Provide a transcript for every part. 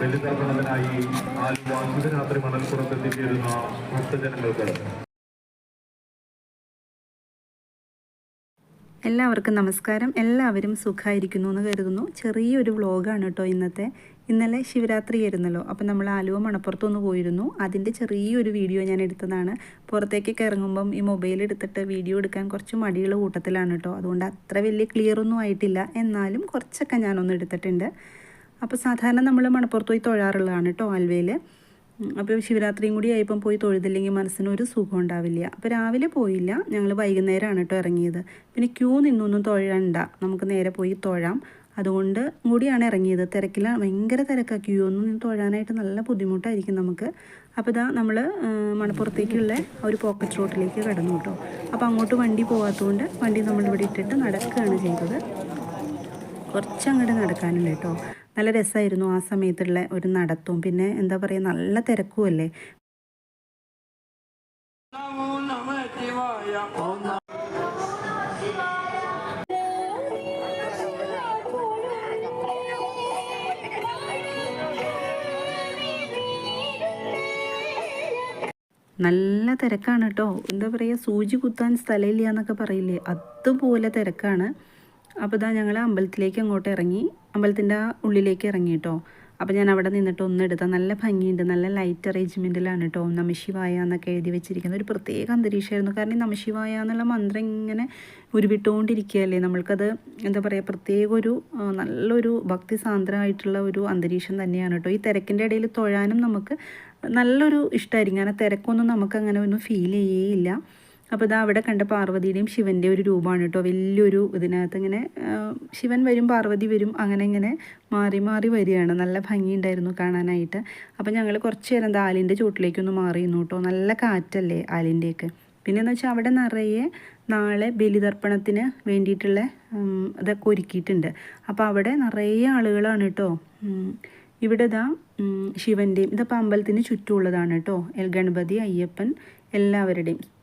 ബലിതർപ്പണത്തിനായി ആലുവ ശിവരാത്രി മണൽപ്പുറത്തെത്തിച്ചേരുന്ന ഭക്തജനങ്ങൾക്ക് എല്ലാവർക്കും നമസ്കാരം. എല്ലാവരും സുഖമായിരിക്കുന്നു എന്ന് കരുതുന്നു. ചെറിയൊരു വ്ളോഗാണ് കേട്ടോ ഇന്നത്തെ. ഇന്നലെ ശിവരാത്രി ആയിരുന്നല്ലോ. അപ്പോൾ നമ്മൾ ആലുവ മണപ്പുറത്തൊന്ന് പോയിരുന്നു. അതിന്റെ ചെറിയൊരു വീഡിയോ ഞാൻ എടുത്തതാണ്. പുറത്തേക്കൊക്കെ ഇറങ്ങുമ്പം ഈ മൊബൈൽ എടുത്തിട്ട് വീഡിയോ എടുക്കാൻ കുറച്ച് മടിയുള്ള കൂട്ടത്തിലാണ് കേട്ടോ അതുകൊണ്ട് അത്ര വലിയ ക്ലിയർ ഒന്നും ആയിട്ടില്ല. എന്നാലും കുറച്ചൊക്കെ ഞാനൊന്ന് എടുത്തിട്ടുണ്ട്. അപ്പോൾ സാധാരണ നമ്മൾ മണപ്പുറത്ത് പോയി തൊഴാറുള്ളതാണ് കേട്ടോ ആൽവയിൽ അപ്പോൾ ശിവരാത്രിയും കൂടി ആയപ്പം പോയി തൊഴുതില്ലെങ്കിൽ മനസ്സിന് ഒരു സുഖം ഉണ്ടാവില്ല. അപ്പോൾ രാവിലെ പോയില്ല. ഞങ്ങൾ വൈകുന്നേരമാണ് കേട്ടോ ഇറങ്ങിയത്. പിന്നെ ക്യൂ നിന്നൊന്നും തൊഴണ്ട. നമുക്ക് നേരെ പോയി തൊഴാം. അതുകൊണ്ട് കൂടിയാണ് ഇറങ്ങിയത്. തിരക്കിലാണ് ഭയങ്കര തിരക്കാണ് ക്യൂ ഒന്നും തൊഴാനായിട്ട് നല്ല ബുദ്ധിമുട്ടായിരിക്കും നമുക്ക്. അപ്പോൾ ഇതാ നമ്മൾ മണപ്പുറത്തേക്കുള്ള ഒരു പോക്കറ്റ് റോട്ടിലേക്ക് കടന്നു കേട്ടോ അപ്പോൾ അങ്ങോട്ട് വണ്ടി പോകാത്തതുകൊണ്ട് വണ്ടി നമ്മളിവിടെ ഇട്ടിട്ട് നടക്കുകയാണ് ചെയ്തത്. കുറച്ചങ്ങോട്ട് നടക്കാനുണ്ട് കേട്ടോ നല്ല രസമായിരുന്നു ആ സമയത്തുള്ള ഒരു നടത്തും പിന്നെ എന്താ പറയുക നല്ല തിരക്കുമല്ലേ നല്ല തിരക്കാണ് കേട്ടോ എന്താ പറയുക സൂചി കുത്താൻ സ്ഥലമില്ല എന്നൊക്കെ പറയില്ലേ? അതുപോലെ തിരക്കാണ്. അപ്പോൾ ഇതാ ഞങ്ങൾ അമ്പലത്തിലേക്ക് അങ്ങോട്ട് ഇറങ്ങി. അമ്പലത്തിന്റെ ഉള്ളിലേക്ക് ഇറങ്ങി കേട്ടോ. അപ്പോൾ ഞാൻ അവിടെ നിന്നിട്ട് ഒന്ന് എടുത്താൽ നല്ല ഭംഗിയുണ്ട്. നല്ല ലൈറ്റ് അറേഞ്ച്മെന്റിലാണ് കേട്ടോ. നമശിവായ എന്നൊക്കെ എഴുതി വെച്ചിരിക്കുന്നത് ഒരു പ്രത്യേക അന്തരീക്ഷമായിരുന്നു. കാരണം ഈ നമശിവായ എന്നുള്ള മന്ത്രം ഇങ്ങനെ ഉരുവിട്ടുകൊണ്ടിരിക്കുകയല്ലേ? നമ്മൾക്കത് എന്താ പറയുക പ്രത്യേക ഒരു നല്ലൊരു ഭക്തി സാന്ദ്രമായിട്ടുള്ള ഒരു അന്തരീക്ഷം തന്നെയാണ് കേട്ടോ. ഈ തിരക്കിന്റെ ഇടയിൽ തൊഴാനും നമുക്ക് നല്ലൊരു ഇഷ്ടമായിരിക്കും കാരണം തിരക്കൊന്നും നമുക്ക് അങ്ങനെ ഒന്നും ഫീൽ ചെയ്യേയില്ല. അപ്പോൾ ഇതാ അവിടെ കണ്ട പാർവതിയുടെയും ശിവന്റെ ഒരു രൂപമാണ് കേട്ടോ. വലിയൊരു ഇതിനകത്ത് ഇങ്ങനെ ശിവൻ വരും പാർവതി വരും അങ്ങനെ ഇങ്ങനെ മാറി മാറി വരികയാണ്. നല്ല ഭംഗിയുണ്ടായിരുന്നു കാണാനായിട്ട്. അപ്പോൾ ഞങ്ങൾ കുറച്ച് നേരം എന്താ ആലിന്റെ ചുവട്ടിലേക്കൊന്ന് മാറിയിരുന്നു കേട്ടോ. നല്ല കാറ്റല്ലേ ആലിന്റെയൊക്കെ പിന്നെ എന്ന് വെച്ചാൽ അവിടെ നിറയെ നാളെ ബലിതർപ്പണത്തിന് വേണ്ടിയിട്ടുള്ള ഇതൊക്കെ ഒരുക്കിയിട്ടുണ്ട്. അപ്പോൾ അവിടെ നിറയെ ആളുകളാണ് കേട്ടോ. ഇവിടെ ഇതാ ശിവന്റെയും ഇതപ്പോൾ അമ്പലത്തിന് ചുറ്റുമുള്ളതാണ് കേട്ടോ. എൽ ഗണപതി അയ്യപ്പൻ എല്ലാവരുടെയും.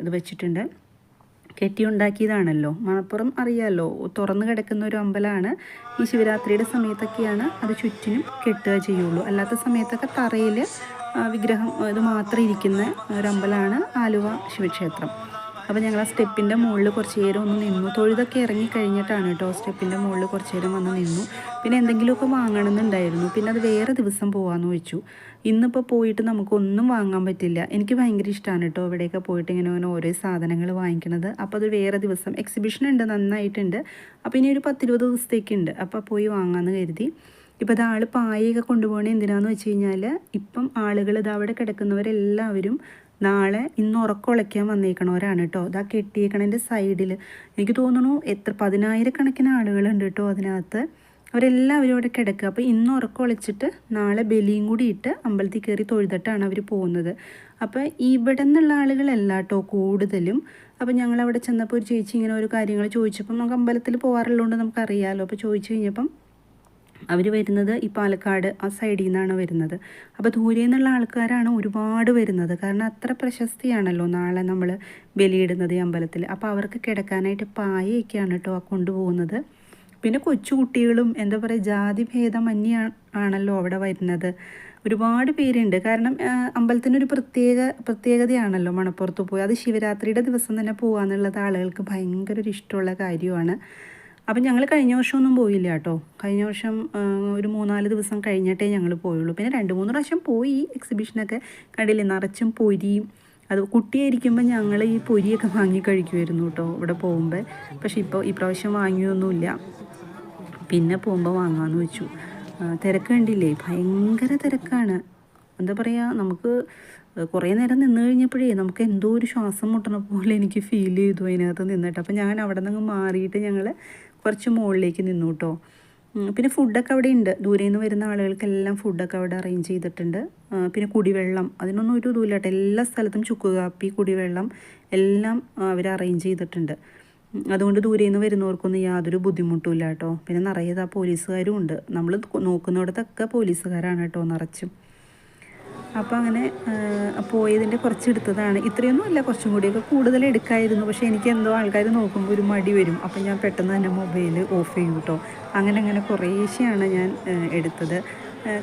ഇത് വെച്ചിട്ടുണ്ട്. കെട്ടിയുണ്ടാക്കിയതാണല്ലോ. മണപ്പുറം അറിയാമല്ലോ തുറന്നു കിടക്കുന്ന ഒരു അമ്പലമാണ് ഈ ശിവരാത്രിയുടെ സമയത്തൊക്കെയാണ് അത് ചുറ്റിനും കെട്ടുക ചെയ്യുള്ളൂ. അല്ലാത്ത സമയത്തൊക്കെ തറയിൽ വിഗ്രഹം ഇത് മാത്രം ഇരിക്കുന്ന ഒരു അമ്പലമാണ് ആലുവ ശിവക്ഷേത്രം. അപ്പോൾ ഞങ്ങൾ ആ സ്റ്റെപ്പിന്റെ മുകളിൽ കുറച്ച് നേരം ഒന്ന് നിന്നു. തൊഴുതൊക്കെ ഇറങ്ങി കഴിഞ്ഞിട്ടാണ് കേട്ടോ സ്റ്റെപ്പിന്റെ മുകളിൽ കുറച്ച് നേരം വന്ന് നിന്നു. പിന്നെ എന്തെങ്കിലുമൊക്കെ വാങ്ങണമെന്നുണ്ടായിരുന്നു. പിന്നെ അത് വേറെ ദിവസം പോകാമെന്ന് വെച്ചു. ഇന്നിപ്പോൾ പോയിട്ട് നമുക്കൊന്നും വാങ്ങാൻ പറ്റില്ല. എനിക്ക് ഭയങ്കര ഇഷ്ടമാണ് കേട്ടോ ഇവിടെയൊക്കെ പോയിട്ട് ഇങ്ങനെ ഇങ്ങനെ ഓരോ സാധനങ്ങൾ വാങ്ങിക്കണത്. അപ്പോൾ അത് വേറെ ദിവസം എക്സിബിഷൻ ഉണ്ട് നന്നായിട്ടുണ്ട്. അപ്പോൾ ഇനി ഒരു പത്തിരുപത് ദിവസത്തേക്കുണ്ട് അപ്പോൾ പോയി വാങ്ങാമെന്ന് കരുതി. ഇപ്പോൾ ഇത് ആൾ പായയൊക്കെ കൊണ്ടുപോകണേ എന്തിനാന്ന് വെച്ച് കഴിഞ്ഞാൽ ഇപ്പം ആളുകൾ ഇത് അവിടെ കിടക്കുന്നവരെല്ലാവരും നാളെ ഇന്ന് ഉറക്കമുളയ്ക്കാൻ വന്നേക്കണവരാണ് കേട്ടോ. ഇതാ കെട്ടിയേക്കണതിന്റെ സൈഡിൽ എനിക്ക് തോന്നുന്നു എത്ര പതിനായിരക്കണക്കിന് ആളുകളുണ്ട് കേട്ടോ അതിനകത്ത്. അവരെല്ലാവരും അവിടെ കിടക്കുക. അപ്പോൾ ഇന്ന് ഉറക്കം ഒളിച്ചിട്ട് നാളെ ബലിയും കൂടി ഇട്ട് അമ്പലത്തിൽ കയറി തൊഴുതിട്ടാണ് അവർ പോകുന്നത്. അപ്പോൾ ഇവിടെ നിന്നുള്ള ആളുകളല്ല കേട്ടോ കൂടുതലും. അപ്പോൾ ഞങ്ങൾ അവിടെ ചെന്നപ്പോൾ ഒരു ചേച്ചി ഇങ്ങനെ ഒരു കാര്യങ്ങൾ ചോദിച്ചപ്പം നമുക്ക് അമ്പലത്തിൽ പോകാറുള്ളതുകൊണ്ട് നമുക്കറിയാമല്ലോ അപ്പോൾ ചോദിച്ചു കഴിഞ്ഞപ്പം അവർ വരുന്നത് ഈ പാലക്കാട് ആ സൈഡിൽ നിന്നാണ് വരുന്നത്. അപ്പോൾ ദൂരെ നിന്നുള്ള ആൾക്കാരാണ് ഒരുപാട് വരുന്നത്. കാരണം അത്ര പ്രശസ്തിയാണല്ലോ നാളെ നമ്മൾ ബലിയിടുന്നത് ഈ അമ്പലത്തിൽ അപ്പോൾ അവർക്ക് കിടക്കാനായിട്ട് പായയൊക്കെയാണ് കേട്ടോ കൊണ്ടുപോകുന്നത്. പിന്നെ കൊച്ചുകുട്ടികളും എന്താ പറയുക ജാതി ഭേദമന്യ ആണല്ലോ അവിടെ വരുന്നത്. ഒരുപാട് പേരുണ്ട്. കാരണം അമ്പലത്തിനൊരു പ്രത്യേക പ്രത്യേകതയാണല്ലോ മണപ്പുറത്ത് പോയി. അത് ശിവരാത്രിയുടെ ദിവസം തന്നെ പോകാന്നുള്ളത് ആളുകൾക്ക് ഭയങ്കര ഒരു ഇഷ്ടമുള്ള കാര്യമാണ്. അപ്പം ഞങ്ങൾ കഴിഞ്ഞ വർഷമൊന്നും പോയില്ല കേട്ടോ. കഴിഞ്ഞ വർഷം ഒരു മൂന്നാൽ ദിവസം കഴിഞ്ഞിട്ടേ ഞങ്ങൾ പോയുള്ളൂ. പിന്നെ രണ്ട് മൂന്ന് പ്രാവശ്യം പോയി എക്സിബിഷനൊക്കെ കണ്ടില്ലേ? നിറച്ചും പൊരിയും. അത് കുട്ടിയായിരിക്കുമ്പോൾ ഞങ്ങൾ ഈ പൊരിയൊക്കെ വാങ്ങി കഴിക്കുമായിരുന്നു കേട്ടോ ഇവിടെ പോകുമ്പോൾ പക്ഷേ ഇപ്പോൾ ഈ പ്രാവശ്യം വാങ്ങിയൊന്നുമില്ല. പിന്നെ പോകുമ്പോൾ വാങ്ങാമെന്ന് വെച്ചു. തിരക്ക് കണ്ടില്ലേ? ഭയങ്കര തിരക്കാണ്. എന്താ പറയുക നമുക്ക് കുറേ നേരം നിന്ന് കഴിഞ്ഞപ്പോഴേ നമുക്ക് എന്തോ ഒരു ശ്വാസം മുട്ടണ പോലെ എനിക്ക് ഫീൽ ചെയ്തു അതിനകത്ത് നിന്നിട്ട് അപ്പോൾ ഞാൻ അവിടെ നിന്ന് മാറിയിട്ട് ഞങ്ങൾ കുറച്ച് മുകളിലേക്ക് നിന്നു കേട്ടോ പിന്നെ ഫുഡൊക്കെ അവിടെ ഉണ്ട് ദൂരെ നിന്ന് വരുന്ന ആളുകൾക്കെല്ലാം ഫുഡൊക്കെ അവിടെ അറേഞ്ച് ചെയ്തിട്ടുണ്ട്. പിന്നെ കുടിവെള്ളം. അതിനൊന്നും ഒരു ഇതുമില്ല കേട്ടോ എല്ലാ സ്ഥലത്തും ചുക്ക് കാപ്പി കുടിവെള്ളം എല്ലാം അവർ അറേഞ്ച് ചെയ്തിട്ടുണ്ട്. അതുകൊണ്ട് ദൂരെ നിന്ന് വരുന്നവർക്കൊന്നും യാതൊരു ബുദ്ധിമുട്ടും ഇല്ല കേട്ടോ പിന്നെ നിറയെ പോലീസുകാരും ഉണ്ട്. നമ്മൾ നോക്കുന്നിടത്തൊക്കെ പോലീസുകാരാണ് കേട്ടോ നിറച്ചും. അപ്പോൾ അങ്ങനെ പോയതിന്റെ കുറച്ച് എടുത്തതാണ് ഇത്രയൊന്നും അല്ല കുറച്ചും കൂടിയൊക്കെ കൂടുതൽ എടുക്കായിരുന്നു. പക്ഷേ എനിക്ക് എന്തോ ആൾക്കാർ നോക്കുമ്പോൾ ഒരു മടി വരും. അപ്പോൾ ഞാൻ പെട്ടെന്ന് തന്നെ മൊബൈൽ ഓഫ് ചെയ്യും കേട്ടോ. അങ്ങനെ അങ്ങനെ കുറേശ്ശെയാണ് ഞാൻ എടുത്തത്.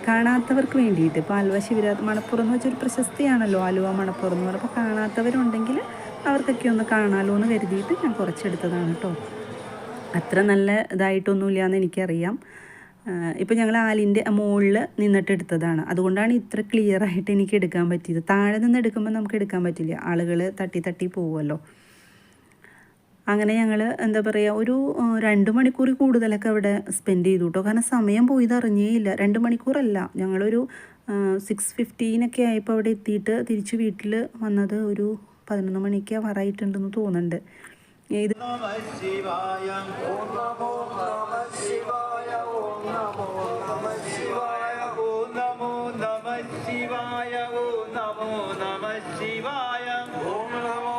കാണാത്തവർക്ക് വേണ്ടിയിട്ട്. ഇപ്പോൾ ആലുവ ശിവരാത്രി മണപ്പുറം എന്ന് വെച്ചൊരു പ്രശസ്തിയാണല്ലോ ആലുവ മണപ്പുറം എന്ന് പറയുമ്പോൾ കാണാത്തവരുണ്ടെങ്കിൽ അവർക്കൊക്കെ ഒന്ന് കാണാമല്ലോ എന്ന് കരുതിയിട്ട് ഞാൻ കുറച്ചെടുത്തതാണ് കേട്ടോ. അത്ര നല്ല ഇതായിട്ടൊന്നുമില്ല എന്ന് എനിക്കറിയാം. ഇപ്പോൾ ഞങ്ങൾ ആലിന്റെ മുകളിൽ നിന്നിട്ട് എടുത്തതാണ്. അതുകൊണ്ടാണ് ഇത്ര ക്ലിയർ ആയിട്ട് എനിക്ക് എടുക്കാൻ പറ്റിയത്. താഴെ നിന്ന് എടുക്കുമ്പോൾ നമുക്ക് എടുക്കാൻ പറ്റില്ല. ആളുകൾ തട്ടി തട്ടി പോവുമല്ലോ അങ്ങനെ ഞങ്ങൾ എന്താ പറയുക ഒരു രണ്ട് മണിക്കൂർ കൂടുതലൊക്കെ അവിടെ സ്പെൻഡ് ചെയ്തു കേട്ടോ കാരണം സമയം പോയത് അറിഞ്ഞേയില്ല രണ്ട് മണിക്കൂറല്ല. ഞങ്ങളൊരു സിക്സ് ഫിഫ്റ്റീനൊക്കെ ആയപ്പോൾ അവിടെ എത്തിയിട്ട് തിരിച്ച് വീട്ടിൽ വന്നത് ഒരു പതിനൊന്ന് മണിക്ക് വറായിട്ടുണ്ടെന്ന് തോന്നുന്നുണ്ട്. ഇത് ശിവായ. നമോ ഓം നമോ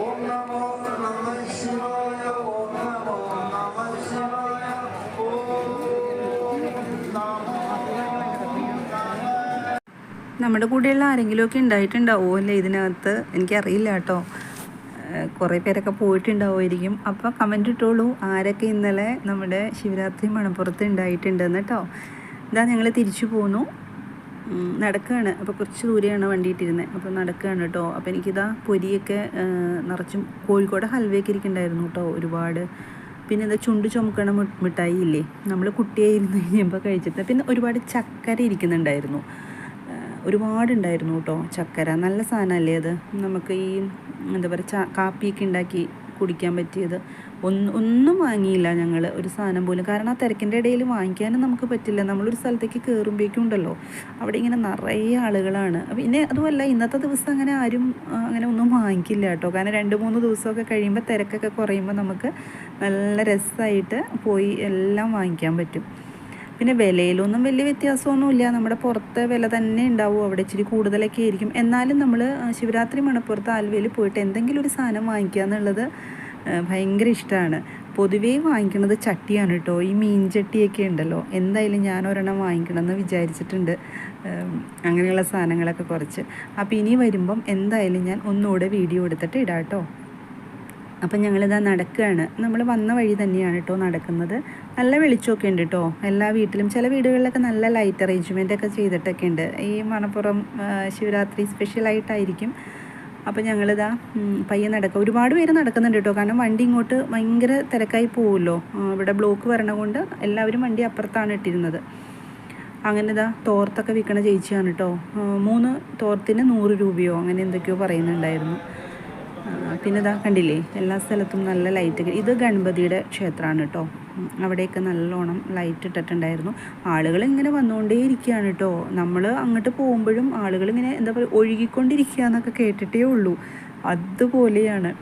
ഓം നമോ ഓം നമ്മുടെ കൂടെയുള്ള ആരെങ്കിലുമൊക്കെ ഉണ്ടായിട്ടുണ്ടാവുമോ അല്ലേ ഇതിനകത്ത്? എനിക്കറിയില്ല കേട്ടോ. കുറേ പേരൊക്കെ പോയിട്ടുണ്ടാവുമായിരിക്കും. അപ്പോൾ കമന്റ് ഇട്ടോളൂ. ആരൊക്കെ ഇന്നലെ നമ്മുടെ ശിവരാത്രി മണപ്പുറത്ത് ഉണ്ടായിട്ടുണ്ടെന്ന് കേട്ടോ. ഇതാ ഞങ്ങൾ തിരിച്ചു പോന്നു. നടക്കുകയാണ് അപ്പോൾ കുറച്ച് ദൂരെയാണ് വണ്ടിയിട്ടിരുന്നത് അപ്പോൾ നടക്കുകയാണ് കേട്ടോ. അപ്പോൾ എനിക്കിതാ പൊരിയൊക്കെ നിറച്ചും കോഴിക്കോട് ഹൽവയൊക്കെ ഇരിക്കുന്നുണ്ടായിരുന്നു കേട്ടോ ഒരുപാട്. പിന്നെ എന്താ ചുണ്ട് ചുമക്കണ മിഠായി ഇല്ലേ നമ്മൾ കുട്ടിയായിരുന്നു കഴിയുമ്പോൾ കഴിച്ചിട്ട് പിന്നെ ഒരുപാട് ചക്കര ഇരിക്കുന്നുണ്ടായിരുന്നു. ഒരുപാടുണ്ടായിരുന്നു കേട്ടോ ചക്കര. നല്ല സാധനമല്ലേ അത്? നമുക്ക് ഈ എന്താ പറയുക കാപ്പിയൊക്കെ ഉണ്ടാക്കി കുടിക്കാൻ പറ്റിയത്. ഒന്ന് ഒന്നും വാങ്ങിയില്ല ഞങ്ങൾ ഒരു സാധനം പോലും. കാരണം ആ തിരക്കിന്റെ ഇടയിൽ വാങ്ങിക്കാനും നമുക്ക് പറ്റില്ല. നമ്മളൊരു സ്ഥലത്തേക്ക് കയറുമ്പോഴേക്കും ഉണ്ടല്ലോ. അവിടെ ഇങ്ങനെ നിറയെ ആളുകളാണ്. പിന്നെ അതുമല്ല ഇന്നത്തെ ദിവസം അങ്ങനെ ആരും അങ്ങനെ ഒന്നും വാങ്ങിക്കില്ല കേട്ടോ. കാരണം രണ്ട് മൂന്ന് ദിവസമൊക്കെ കഴിയുമ്പോൾ തിരക്കൊക്കെ കുറയുമ്പോൾ നമുക്ക് നല്ല രസമായിട്ട് പോയി എല്ലാം വാങ്ങിക്കാൻ പറ്റും. പിന്നെ വിലയിലൊന്നും വലിയ വ്യത്യാസമൊന്നുമില്ല. നമ്മുടെ പുറത്തെ വില തന്നെ ഉണ്ടാവും. അവിടെ ഇച്ചിരി കൂടുതലൊക്കെ ആയിരിക്കും. എന്നാലും നമ്മൾ ശിവരാത്രി മണപ്പുറത്ത് ആലുവയിൽ പോയിട്ട് എന്തെങ്കിലും ഒരു സാധനം വാങ്ങിക്കുക എന്നുള്ളത് ഭയങ്കര ഇഷ്ടമാണ്. പൊതുവേ വാങ്ങിക്കുന്നത് ചട്ടിയാണ് കേട്ടോ ഈ മീൻ ചട്ടിയൊക്കെ ഉണ്ടല്ലോ. എന്തായാലും ഞാൻ ഒരെണ്ണം വാങ്ങിക്കണമെന്ന് വിചാരിച്ചിട്ടുണ്ട്. അങ്ങനെയുള്ള സാധനങ്ങളൊക്കെ കുറച്ച്. അപ്പോൾ ഇനി വരുമ്പം എന്തായാലും ഞാൻ ഒന്നുകൂടെ വീഡിയോ എടുത്തിട്ട് ഇടാം കേട്ടോ അപ്പം ഞങ്ങളിതാ നടക്കുകയാണ്. നമ്മൾ വന്ന വഴി തന്നെയാണ് കേട്ടോ നടക്കുന്നത്. നല്ല വെളിച്ചമൊക്കെ ഉണ്ട് കേട്ടോ എല്ലാ വീട്ടിലും. ചില വീടുകളിലൊക്കെ നല്ല ലൈറ്റ് അറേഞ്ച്മെന്റ് ഒക്കെ ചെയ്തിട്ടൊക്കെ ഉണ്ട്. ഈ മണപ്പുറം ശിവരാത്രി സ്പെഷ്യലായിട്ടായിരിക്കും അപ്പോൾ ഞങ്ങളിതാ പയ്യെ നടക്കുക ഒരുപാട് പേര് നടക്കുന്നുണ്ട് കേട്ടോ കാരണം വണ്ടി ഇങ്ങോട്ട് ഭയങ്കര തിരക്കായി പോകുമല്ലോ ആ, ഇവിടെ ബ്ലോക്ക് വരണ കൊണ്ട് എല്ലാവരും വണ്ടി അപ്പുറത്താണ് ഇട്ടിരുന്നത്. അങ്ങനെ ഇതാ തോർത്തൊക്കെ വിൽക്കണ ചേച്ചിയാണ് കേട്ടോ മൂന്ന് തോർത്തിന് നൂറ് രൂപയോ അങ്ങനെ എന്തൊക്കെയോ പറയുന്നുണ്ടായിരുന്നു. പിന്നെ ഇതാ കണ്ടില്ലേ? എല്ലാ സ്ഥലത്തും നല്ല ലൈറ്റ് ഇത് ഗണപതിയുടെ ക്ഷേത്രമാണ് കേട്ടോ അവിടെയൊക്കെ നല്ലോണം ലൈറ്റ് ഇട്ടിട്ടുണ്ടായിരുന്നു. ആളുകൾ ഇങ്ങനെ വന്നുകൊണ്ടേ ഇരിക്കുകയാണ് കേട്ടോ നമ്മൾ അങ്ങോട്ട് പോകുമ്പോഴും ആളുകൾ ഇങ്ങനെ എന്താ പറയുക ഒഴുകിക്കൊണ്ടിരിക്കുക എന്നൊക്കെ കേട്ടിട്ടേ ഉള്ളൂ. അതുപോലെയാണ്.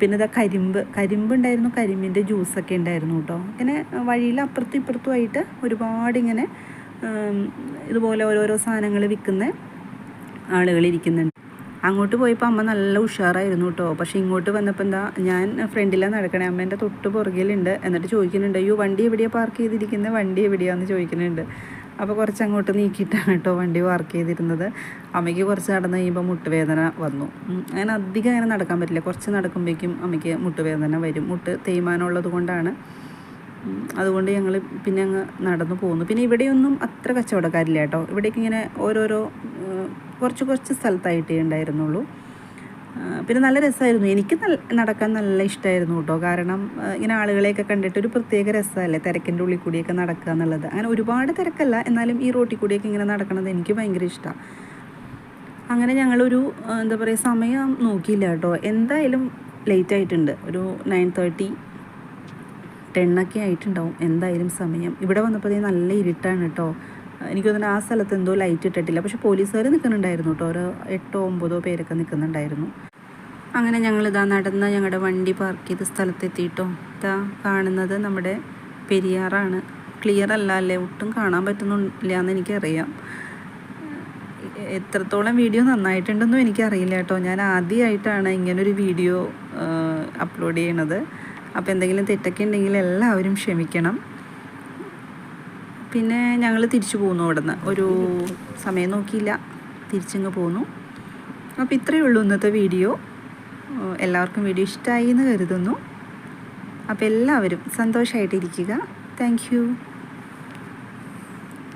പിന്നെ ഇതാ കരിമ്പ്. കരിമ്പ് ഉണ്ടായിരുന്നു കരിമ്പിന്റെ ജ്യൂസൊക്കെ ഉണ്ടായിരുന്നു കേട്ടോ ഇങ്ങനെ വഴിയിൽ അപ്പുറത്തും ഇപ്പുറത്തുമായിട്ട് ഒരുപാട് ഇങ്ങനെ ഇതുപോലെ ഓരോരോ സാധനങ്ങൾ വിൽക്കുന്ന ആളുകൾ ഇരിക്കുന്നുണ്ട്. അങ്ങോട്ട് പോയപ്പോൾ അമ്മ നല്ല ഉഷാറായിരുന്നു കേട്ടോ പക്ഷേ ഇങ്ങോട്ട് വന്നപ്പോൾ എന്താ ഞാൻ ഫ്രണ്ടിലാണ് നടക്കണേ. അമ്മേന്റെ തൊട്ട് പുറകിലുണ്ട്. എന്നിട്ട് ചോദിക്കുന്നുണ്ട് അയ്യോ വണ്ടി എവിടെയാണ് പാർക്ക് ചെയ്തിരിക്കുന്നത് വണ്ടി എവിടെയാന്ന് ചോദിക്കുന്നുണ്ട്. അപ്പോൾ കുറച്ച് അങ്ങോട്ട് നീക്കിയിട്ടാണ് കേട്ടോ വണ്ടി പാർക്ക് ചെയ്തിരുന്നത്. അമ്മയ്ക്ക് കുറച്ച് നടന്ന് കഴിയുമ്പോൾ മുട്ടുവേദന വന്നു. അങ്ങനെ അധികം അങ്ങനെ നടക്കാൻ പറ്റില്ല. കുറച്ച് നടക്കുമ്പോഴേക്കും അമ്മയ്ക്ക് മുട്ടുവേദന വരും. മുട്ട് തേയ്മാനമുള്ളത് കൊണ്ടാണ്. അതുകൊണ്ട് ഞങ്ങൾ പിന്നെ അങ്ങ് നടന്നു പോകുന്നു പിന്നെ ഇവിടെയൊന്നും അത്ര കച്ചവടക്കാരില്ല കേട്ടോ ഇവിടേക്ക് ഇങ്ങനെ ഓരോരോ കുറച്ച് കുറച്ച് സ്ഥലത്തായിട്ടേ ഉണ്ടായിരുന്നുള്ളൂ. പിന്നെ നല്ല രസമായിരുന്നു. എനിക്ക് നല്ല നടക്കാൻ നല്ല ഇഷ്ടമായിരുന്നു കേട്ടോ. കാരണം ഇങ്ങനെ ആളുകളെയൊക്കെ കണ്ടിട്ട് ഒരു പ്രത്യേക രസമല്ലേ തിരക്കിന്റെ ഉള്ളിൽ കൂടിയൊക്കെ നടക്കുക എന്നുള്ളത്. അങ്ങനെ ഒരുപാട് തിരക്കല്ല. എന്നാലും ഈ റോട്ടിൽ കൂടിയൊക്കെ ഇങ്ങനെ നടക്കണത് എനിക്ക് ഭയങ്കര ഇഷ്ടമാണ് അങ്ങനെ ഞങ്ങളൊരു എന്താ പറയുക സമയം നോക്കിയില്ല കേട്ടോ. എന്തായാലും ലേറ്റ് ആയിട്ടുണ്ട്. ഒരു നയൻ തേർട്ടി ടെണ്ണൊക്കെ ആയിട്ടുണ്ടാവും. എന്തായാലും സമയം. ഇവിടെ വന്നപ്പോൾ നല്ല ഇരുട്ടാണ് കേട്ടോ. എനിക്ക് തോന്നുന്നു ആ സ്ഥലത്ത് എന്തോ ലൈറ്റ് ഇട്ടിട്ടില്ല. പക്ഷെ പോലീസുകാർ നിൽക്കുന്നുണ്ടായിരുന്നു കേട്ടോ. ഓരോ എട്ടോ ഒമ്പതോ പേരൊക്കെ നിൽക്കുന്നുണ്ടായിരുന്നു. അങ്ങനെ ഞങ്ങൾ ഇതാ നടന്ന് ഞങ്ങളുടെ വണ്ടി പാർക്ക് ചെയ്ത സ്ഥലത്തെത്തിയിട്ടോ ഇതാ കാണുന്നത് നമ്മുടെ പെരിയാറാണ്. ക്ലിയർ അല്ല അല്ലേ? ഒട്ടും കാണാൻ പറ്റുന്നില്ല എന്ന് എനിക്കറിയാം. എത്രത്തോളം വീഡിയോ നന്നായിട്ടുണ്ടെന്നും എനിക്കറിയില്ല കേട്ടോ. ഞാൻ ആദ്യമായിട്ടാണ് ഇങ്ങനൊരു വീഡിയോ അപ്ലോഡ് ചെയ്യണത്. അപ്പോൾ എന്തെങ്കിലും തെറ്റൊക്കെ ഉണ്ടെങ്കിൽ എല്ലാവരും ക്ഷമിക്കണം. പിന്നെ ഞങ്ങൾ തിരിച്ചു പോന്നു അവിടെ നിന്ന് ഒരു സമയം നോക്കിയില്ല. തിരിച്ചങ്ങ് പോന്നു. അപ്പോൾ ഇത്രയേ ഉള്ളൂ ഇന്നത്തെ വീഡിയോ. എല്ലാവർക്കും വീഡിയോ ഇഷ്ടമായി എന്ന് കരുതുന്നു. അപ്പോൾ എല്ലാവരും സന്തോഷമായിട്ടിരിക്കുക താങ്ക് യു.